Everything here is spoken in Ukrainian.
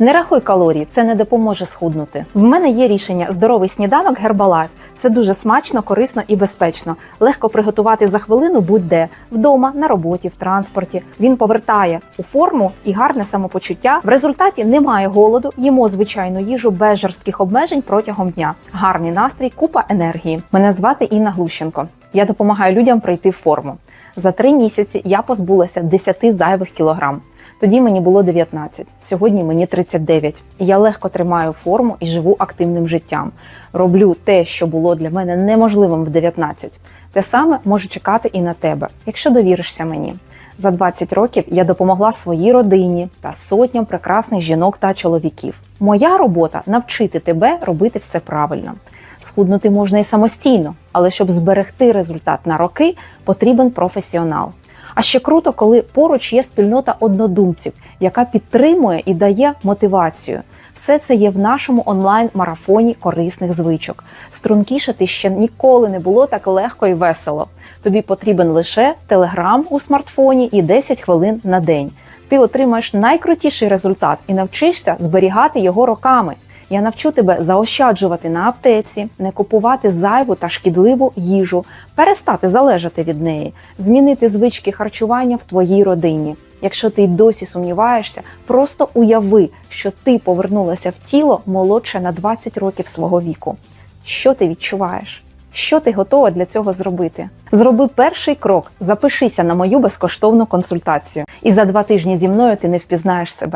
Не рахуй калорії, це не допоможе схуднути. В мене є рішення здоровий сніданок Herbalife. Це дуже смачно, корисно і безпечно. Легко приготувати за хвилину будь-де вдома, на роботі, в транспорті. Він повертає у форму і гарне самопочуття. В результаті немає голоду, їмо звичайну їжу без жорстких обмежень протягом дня. Гарний настрій, купа енергії. Мене звати Інна Глущенко. Я допомагаю людям прийти в форму. За три місяці я позбулася 10 зайвих кілограм. Тоді мені було 19, сьогодні мені 39. Я легко тримаю форму і живу активним життям. Роблю те, що було для мене неможливим в 19. Те саме може чекати і на тебе, якщо довіришся мені. За 20 років я допомогла своїй родині та сотням прекрасних жінок та чоловіків. Моя робота навчити тебе робити все правильно. Схуднути можна і самостійно, але щоб зберегти результат на роки, потрібен професіонал. А ще круто, коли поруч є спільнота однодумців, яка підтримує і дає мотивацію. Все це є в нашому онлайн-марафоні корисних звичок. Стрункішати ще ніколи не було так легко і весело. Тобі потрібен лише телеграм у смартфоні і 10 хвилин на день. Ти отримаєш найкрутіший результат і навчишся зберігати його роками. Я навчу тебе заощаджувати на аптеці, не купувати зайву та шкідливу їжу, перестати залежати від неї, змінити звички харчування в твоїй родині. Якщо ти й досі сумніваєшся, просто уяви, що ти повернулася в тіло молодше на 20 років свого віку. Що ти відчуваєш? Що ти готова для цього зробити? Зроби перший крок, запишися на мою безкоштовну консультацію, і за два тижні зі мною ти не впізнаєш себе.